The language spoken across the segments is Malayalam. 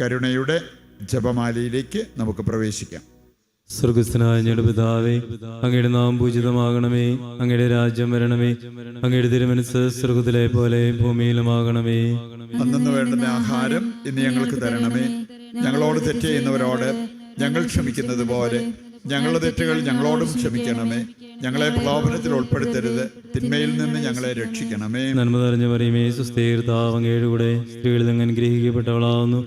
കരുണയുടെ ജപമാലയിലേക്ക് നമുക്ക് പ്രവേശിക്കാം. സ്വർഗസ്ഥനായ ഞങ്ങളുടെ പിതാവേ അങ്ങയുടെ നാം പൂജിതമാകണമേ അങ്ങയുടെ രാജ്യം വരണമേ അങ്ങയുടെ തിരുമനസ് സ്വർഗത്തിലെ പോലെ ഭൂമിയിലുമാകണമേ. അന്നു വേണ്ടുന്ന ആഹാരം ഇന്ന് ഞങ്ങൾക്ക് തരണമേ. ഞങ്ങളോട് തെറ്റ് ചെയ്യുന്നവരോട് ഞങ്ങൾ ക്ഷമിക്കുന്നത് പോലെ ഞങ്ങളുടെ തെറ്റുകൾ ഞങ്ങളോടും ക്ഷമിക്കണമേ. ഞങ്ങളെ പ്രലോഭനത്തിൽ ഉൾപ്പെടുത്തരുത് തിന്മയിൽ നിന്ന് ഞങ്ങളെ രക്ഷിക്കണമേ. നന്മ നിറഞ്ഞ പറയുമേ സുസ്ഥീർത്താവങ്ങയുടെ കൂടെ സ്ത്രീകളിൽ നിന്ന് അനുഗ്രഹിക്കപ്പെട്ടവളാവുന്നു.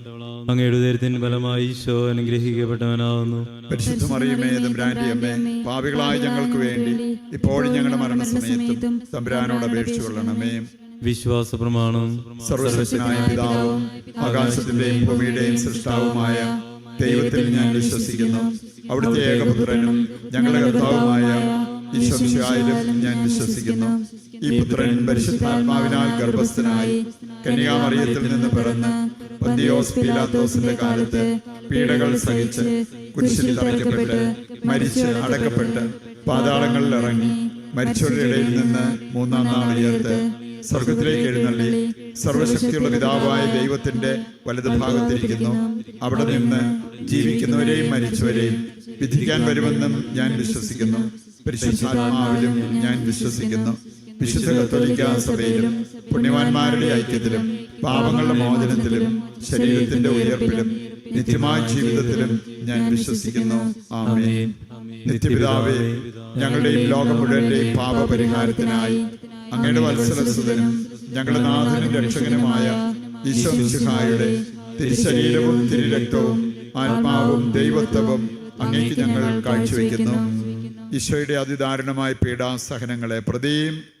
അങ്ങയുടെ ഉദരത്തിന് ഫലമായി ഈശോ അനുഗ്രഹിക്കപ്പെട്ടവനാവുന്നു. പരിശുദ്ധ മറിയമേ തമ്പുരാന്റെ അമ്മേ പാപികളായ ഞങ്ങൾക്ക് വേണ്ടി ഇപ്പോഴും ഞങ്ങളുടെ മരണസമയത്തും തമ്പുരാനോട് അപേക്ഷിച്ചു കൊള്ളണമേ. വിശ്വാസ പ്രമാണം സർവശക്തനായ പിതാവും ആകാശത്തിന്റെയും ഭൂമിയുടെയും സൃഷ്ടാവുമായ ദൈവത്തിൽ ഞാൻ വിശ്വസിക്കുന്നു. അവിടുത്തെ ഏകപുത്രനും ഞങ്ങളുടെ കർത്താവുമായ ഈശ്വരായാലും ഞാൻ വിശ്വസിക്കുന്നു. ഈ പുത്രൻ പരിശുദ്ധാത്മാവിനാൽ ഗർഭസ്ഥനായി കന്യാമറിയത്തിൽ നിന്ന് പിറന്ന് പന്തിയോസ് പിലാത്തോസിന്റെ കാലത്ത് പീഡകൾ സഹിച്ച് കുരിശിൽ തറയ്ക്കപ്പെട്ട് മരിച്ച് അടക്കപ്പെട്ട് പാതാളങ്ങളിൽ ഇറങ്ങി മരിച്ചവരുടെ ഇടയിൽ നിന്ന് മൂന്നാം നാൾ ഉയർത്ത് സ്വർഗത്തിലേക്ക് എഴുന്നള്ളി സർവശക്തിയുള്ള പിതാവായ ദൈവത്തിന്റെ വലതുഭാഗത്തിരിക്കുന്നു. അവിടെ നിന്ന് ജീവിക്കുന്നവരെയും മരിച്ചവരെയും വിധിക്കാൻ വരുമെന്നും ഞാൻ വിശ്വസിക്കുന്നു. പരിശുദ്ധാത്മാവിലും ഞാൻ വിശ്വസിക്കുന്നു. വിശുദ്ധ കത്തോലിക്ക സഭയിലും പുണ്യവാന്മാരുടെ ഐക്യത്തിലും പാപങ്ങളുടെ മോചനത്തിലും ശരീരത്തിന്റെ ഉയർപ്പിലും നിത്യമായ ജീവിതത്തിലും ഞാൻ വിശ്വസിക്കുന്നു. ആമേൻ. നിത്യപിതാവേ ഞങ്ങളുടെയും ലോകം മുഴുവന്റെയും പാപപരിഹാരത്തിനായി അങ്ങയുടെ വത്സരസുതനും ഞങ്ങളുടെ നാഥനും രക്ഷകനുമായ ഈശോ മിശിഹായുടെ തിരുശരീരവും തിരുരക്തവും ആത്മാവും ദൈവത്വവും അങ്ങേക്ക് ഞങ്ങൾ കാഴ്ചവെക്കുന്നു. ഈശോയുടെ അതിദാരുണമായ പീഡാസഹനങ്ങളെ പ്രതിയും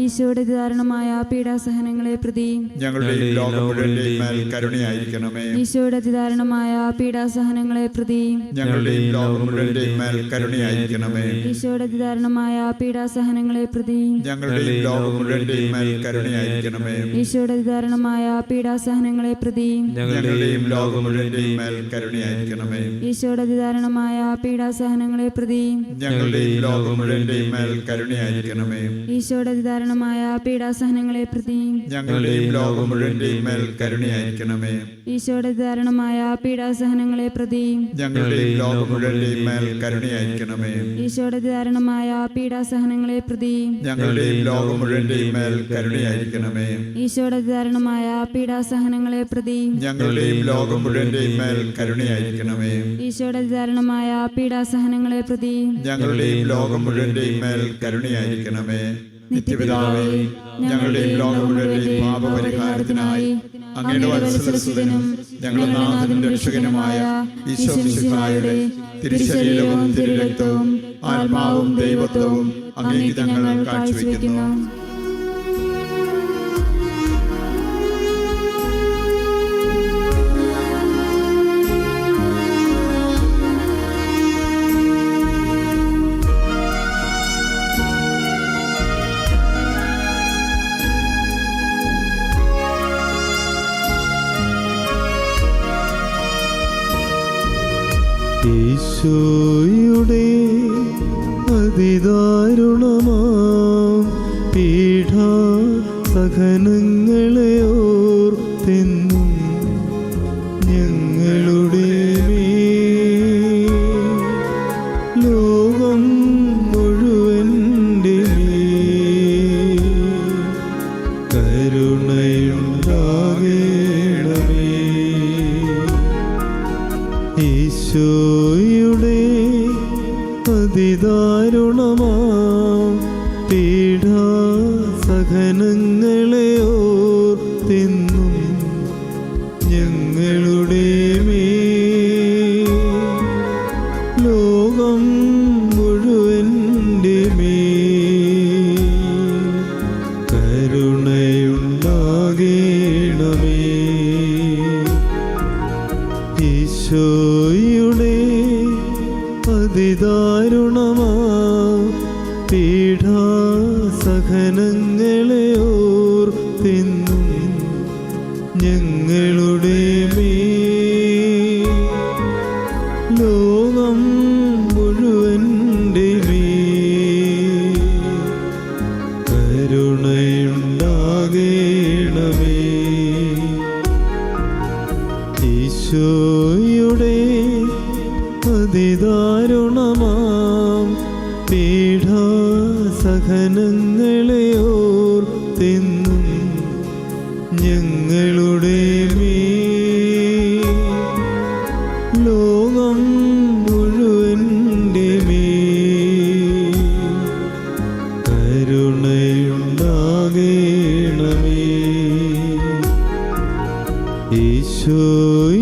ഈശോയുടെ ദാരുണമായ പീഡാസഹനങ്ങളെ പ്രതി ഞങ്ങളുടെയും ലോകം മുഴുവന്റെയും മേൽ കരുണയായിരിക്കണമേ. ഈശോയുടെ അതിദാരുണമായ പീഡാസഹനങ്ങളെ പ്രതി ഞങ്ങളുടെയും ലോകം മുഴുവന്റെയും മേൽ കരുണയായിരിക്കണമേ. ഈശോയുടെ അതിദാരുണമായ പീഡാസഹനങ്ങളെ പ്രതി ഞങ്ങളുടെയും ലോകം മുഴുവന്റെയും മേൽ കരുണയായിരിക്കണമേ. ഈശോയുടെ അതിദാരുണമായ പീഡാസഹനങ്ങളെ പ്രതി ഞങ്ങളുടെയും ലോകം മുഴുവന്റെയും മേൽ കരുണയായിരിക്കണമേ. ഈശോയുടെ അതിദാരുണമായ പീഡാസഹനങ്ങളെ പ്രതി ഞങ്ങളുടെയും ലോകം മുഴുവന്റെയും മേൽ കരുണയായിരിക്കണമേ. ഈശോയുടെ അതിദാരുണമായ പീഡാസഹനങ്ങളെ പ്രതി ഞങ്ങളുടെയും ലോകം മുഴുവന്റെയും മേൽ കരുണയായിരിക്കണമേ. ഈശോയുടെ ധാരണമായ പീഡാസഹനങ്ങളെ പ്രതി ഞങ്ങളുടെയും ലോകം മുഴുവന്റെയും മേൽ കരുണയായിരിക്കണമേ. ഈശോയുടെ ധാരണമായ പീഡാസഹനങ്ങളെ പ്രതി ഞങ്ങളുടെയും ലോകം മുഴുവന്റെയും മേൽ കരുണയായിരിക്കണമേ. ഈശോയുടെ ധാരണമായ പീഡാസഹനങ്ങളെ പ്രതി ഞങ്ങളുടെയും ലോകം മുഴുവന്റെയും മേൽ കരുണയായിരിക്കണമേ. ഈശോയുടെ ധാരണമായ പീഡാസഹനങ്ങളെ പ്രതി ഞങ്ങളുടെയും ലോകം മുഴുവന്റെയും മേൽ കരുണയായിരിക്കണമേ. നിത്യപിതാവേ ഞങ്ങളുടെ ലോകം പാപപരിഹാരത്തിനായി അങ്ങയുടെ വത്സലസുതനും ഞങ്ങളുടെ നാഥനും രക്ഷകനുമായ ഈശോ മിശിഹായുടെ തിരുശരീരവും തിരുരക്തവും ആത്മാവും ദൈവത്വവും അങ്ങേക്ക് ഞങ്ങൾ കാഴ്ചവെക്കുന്നു. യേശോയുടെ അതിദാരുണമാം പീഠ സഹനങ്ങളെ ഓർത്തെന്നും ഞങ്ങളുടെ ലോകം പീഡാസഹനങ്ങളെ ഓർത്തിന്നും ഞങ്ങളുടെ ഈശോയുടെ അതിദാരുണമാം കരുണയുണ്ടാകേണമേ ഈശോയുടെ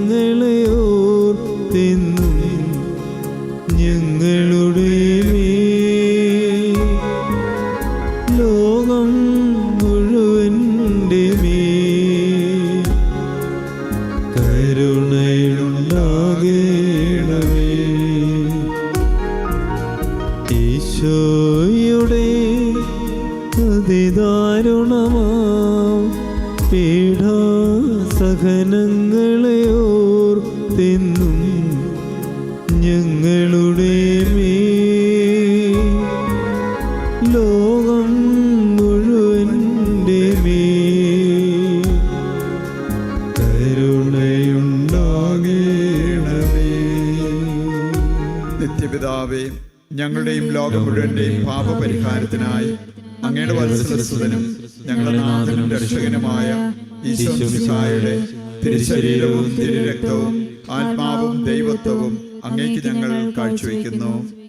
ലോകം മുഴുവന്റെയും പാപപരിഹാരത്തിനായി അങ്ങയുടെ വത്സലസുതനും ഞങ്ങളുടെ നാഥനും രക്ഷകനുമായ ഈശോയുടെ തിരുശരീരവും തിരുരക്തവും ആത്മാവും ദൈവത്വവും അങ്ങേക്ക് ഞങ്ങൾ കാഴ്ചവെക്കുന്നു.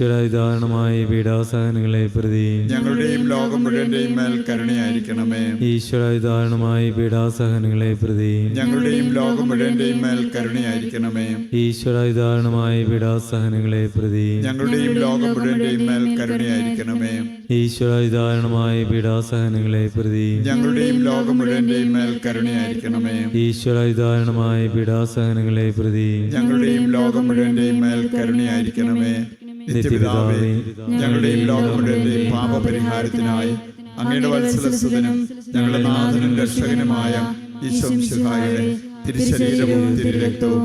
ധാരണമായ പീഡാസഹനങ്ങളെ പ്രതി ഞങ്ങളുടെയും ലോകം മുഴുവന്റെയും മേൽ കരുണയായിരിക്കണമേ. ഈശ്വര ധാരണമായ പീഡാസഹനങ്ങളെ പ്രതി ഞങ്ങളുടെയും ലോകം മുഴുവന്റെയും മേൽ കരുണയായിരിക്കണമേ. ഈശ്വര ധാരണമായ പീഡാസഹനങ്ങളെ പ്രതി ഞങ്ങളുടെയും ലോകം മുഴുവന്റെയും മേൽ കരുണയായിരിക്കണമേ. ഈശ്വര ധാരണമായ പീഡാസഹനങ്ങളെ പ്രതി ഞങ്ങളുടെയും ലോകം മുഴുവന്റെയും മേൽ കരുണയായിരിക്കണമേ. ഈശ്വര ധാരണമായ പീഡാസഹനങ്ങളെ പ്രതി ഞങ്ങളുടെയും ലോകം മുഴുവന്റെയും മേൽ കരുണയായിരിക്കണമേ. നിത്യപിതാവേ ഞങ്ങളുടെയും ലോകം മുഴുവന്റെയും പാപപരിഹാരത്തിനായി അങ്ങയുടെ വത്സലസുതനും ഞങ്ങളുടെ നാഥനും രക്ഷകനുമായ ശിഹായുടെ തിരുശരീരവും തിരുരക്തവും